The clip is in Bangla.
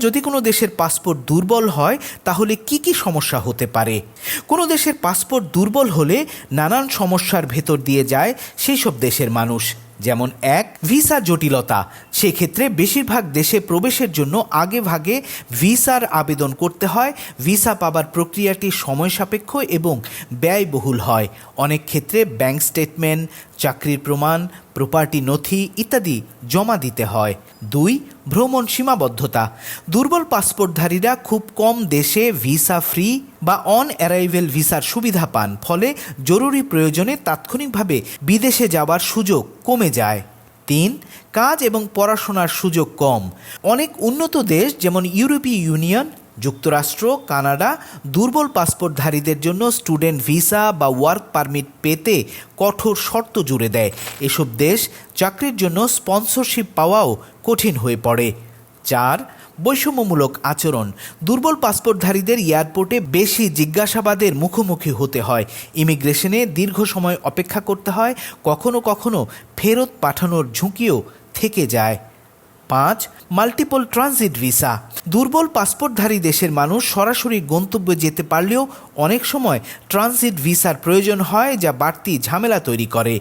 যদি কোনো দেশের পাসপোর্ট দুর্বল হয়, তাহলে কি কি সমস্যা হতে পারে? কোনো দেশের পাসপোর্ট দুর্বল হলে নানান সমস্যার ভেতর দিয়ে যায় সেই সব দেশের মানুষ। যেমন এক, ভিসা জটিলতা। সেক্ষেত্রে বেশিরভাগ দেশে প্রবেশের জন্য আগে ভাগে ভিসার আবেদন করতে হয়। ভিসা পাবার প্রক্রিয়াটি সময় সাপেক্ষ এবং ব্যয়বহুল হয়। অনেক ক্ষেত্রে ব্যাংক স্টেটমেন্ট, চাকরির প্রমাণ প্রপার্টি নথি ইত্যাদি জমা দিতে হয়। দুই, ভ্রমণ সীমাবদ্ধতা। দুর্বল পাসপোর্টধারীরা খুব কম দেশে ভিসা ফ্রি বা অন অ্যারাইভেল ভিসার সুবিধা পান, ফলে জরুরি প্রয়োজনে তাৎক্ষণিকভাবে বিদেশে যাওয়ার সুযোগ কমে যায়। তিন, কাজ এবং পড়াশোনার সুযোগ কম। অনেক উন্নত দেশ, যেমন ইউরোপীয় ইউনিয়ন যুক্তরাষ্ট্র, কানাডা দুর্বল পাসপোর্টধারীদের জন্য স্টুডেন্ট ভিসা বা ওয়ার্ক পারমিট পেতে কঠোর শর্ত জুড়ে দেয়। এসব দেশ চাকরির জন্য স্পন্সরশিপ পাওয়াও কঠিন হয়ে পড়ে। চার, বৈষম্যমূলক আচরণ। দুর্বল পাসপোর্টধারীদের এয়ারপোর্টে বেশি জিজ্ঞাসাবাদের মুখোমুখি হতে হয়। ইমিগ্রেশনে দীর্ঘ সময় অপেক্ষা করতে হয়, কখনো কখনো ফেরত পাঠানোর ঝুঁকিও থেকে যায়। পাঁচ মাল্টিপল ট্রানজিট ভিসা দুর্বল পাসপোর্টধারী দেশের মানুষ সরাসরি গন্তব্যে যেতে পারলেও অনেক সময় ট্রানজিট ভিসার প্রয়োজন হয় যা বাড়তি ঝামেলা তৈরি করে।